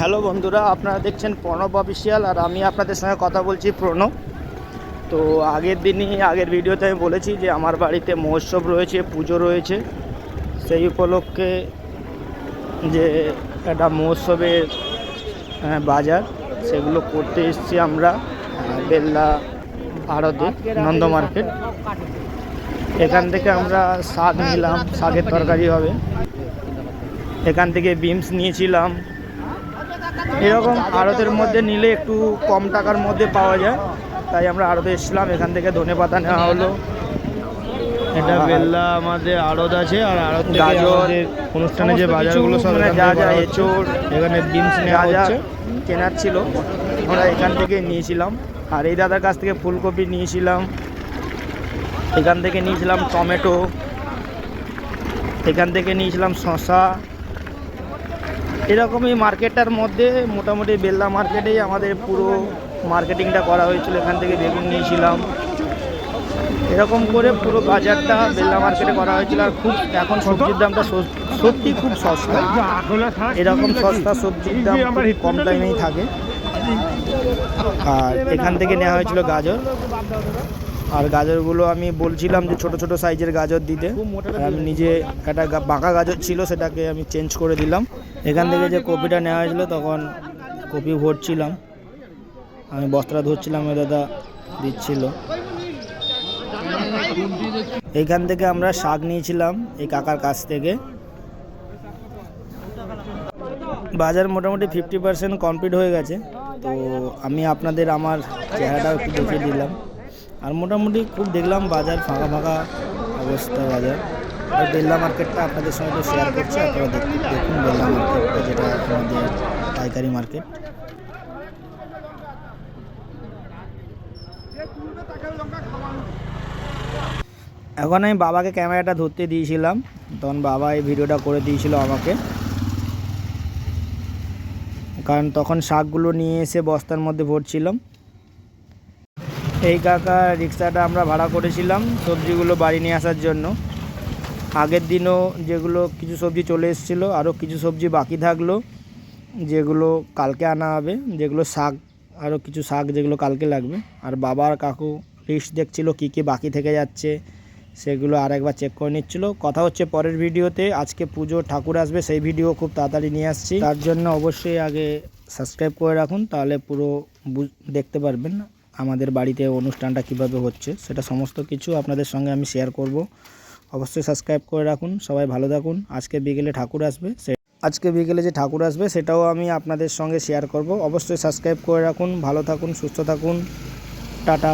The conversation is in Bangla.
হ্যালো বন্ধুরা, আপনারা দেখছেন প্রণব অফিসিয়াল আর আমি আপনাদের সঙ্গে কথা বলছি প্রণব। তো আগের দিনই, আগের ভিডিওতে আমি বলেছি যে আমার বাড়িতে মহোৎসব রয়েছে, পুজো রয়েছে। সেই উপলক্ষে যে একটা মহোৎসবের বাজার, সেগুলো করতে এসেছি আমরা বেল্লা আড়তে, নন্দ মার্কেট। এখান থেকে আমরা শাক নিলাম, শাকের তরকারি হবে। এখান থেকে বিমস নিয়েছিলাম। এরকম আড়তের মধ্যে নিলে একটু কম টাকার মধ্যে পাওয়া যায়। তাই আমরা আড়তে এসেছিলাম এখান থেকে ধনে পাতা নেওয়া হলো। এটা বেল্লা আমাদের আড়ত আছে আর আড়ত গাজর, অনুষ্ঠানে যে বাজারগুলো সব মানে যা যা এঁচোড় এখানে বিনস নেওয়া হচ্ছে। কেনার ছিল আমরা এখান থেকে নিয়েছিলাম। আর এই দাদার কাছ থেকে ফুলকপি নিয়েছিলাম। এখান থেকে নিয়েছিলাম টমেটো। এখান থেকে নিয়েছিলাম শশা এরকমই মার্কেটটার মধ্যে মোটামুটি বেল্লা মার্কেটেই আমাদের পুরো মার্কেটিংটা করা হয়েছিল। এখান থেকে বেগুন নিয়েছিলাম। এরকম করে পুরো বাজারটা বেল্লা মার্কেটে করা হয়েছিল। আর খুব এখন সবজির দামটা সত্যি খুব সস্তা। এরকম সস্তা সবজির দাম কম টাইমেই থাকে। আর এখান থেকে নেওয়া হয়েছিল গাজর। আর গাজরগুলো আমি বলছিলাম যে ছোট ছোট সাইজের গাজর দিতে। আর আমি নিজে একটা বাঁকা গাজর ছিল সেটাকে আমি চেঞ্জ করে দিলাম। এখান থেকে যে কপিটা নেওয়া হয়েছিল তখন কপি ভরছিলাম। আমি বস্ত্রা ধরছিলাম ওই দাদা দিচ্ছিল। এইখান থেকে আমরা শাক নিয়েছিলাম এই কাকার কাছ থেকে। বাজার মোটামুটি ফিফটি পার্সেন্ট কমপ্লিট হয়ে গেছে। তো আমি আপনাদের আমার চেহারাটাও একটু দেখিয়ে দিলাম। আর মোটামুটি খুব দেখলাম বাজার ফাঁকা ফাঁকা অবস্থা বাজার। আর বেল্লা মার্কেটটা আপনাদের সঙ্গে তো শেয়ার করছি, আপনারা দেখুন দেখুন বেল্লা মার্কেটটা যেটা আমাদের পাইকারি মার্কেট। এখন আমি বাবাকে ক্যামেরাটা ধরতে দিয়েছিলাম, তখন বাবা এই ভিডিওটা করে দিয়েছিল আমাকে। কারণ তখন শাকগুলো নিয়ে এসে বস্তার মধ্যে ভরছিলাম। এই কাকা রিক্সাটা আমরা ভাড়া করেছিলাম সবজিগুলো বাড়ি নিয়ে আসার জন্য। আগের দিনও যেগুলো কিছু সবজি চলে এসেছিল, আরও কিছু সবজি বাকি থাকল, যেগুলো কালকে আনা হবে, যেগুলো শাক, আরও কিছু শাক যেগুলো কালকে লাগবে। আর বাবার কাকু লিস্ট দেখছিল কী কী বাকি থেকে যাচ্ছে, সেগুলো আর একবার চেক করে নিচ্ছিল। কথা হচ্ছে পরের ভিডিওতে, আজকে পুজো ঠাকুর আসবে, সেই ভিডিও খুব তাড়াতাড়ি নিয়ে আসছি। তার জন্য অবশ্যই আগে সাবস্ক্রাইব করে রাখুন, তাহলে পুরো দেখতে পারবেন। আমাদের বাড়িতে অনুষ্ঠানটা কীভাবে হচ্ছে, সেটা সমস্ত কিছু আপনাদের সঙ্গে আমি শেয়ার করব। অবশ্যই সাবস্ক্রাইব করে রাখুন, সবাই ভালো থাকুন। আজকে বিকেলে ঠাকুর আসবে, সে আজকে বিকেলে যে ঠাকুর আসবে, সেটাও আমি আপনাদের সঙ্গে শেয়ার করব। অবশ্যই সাবস্ক্রাইব করে রাখুন, ভালো থাকুন, সুস্থ থাকুন। টাটা।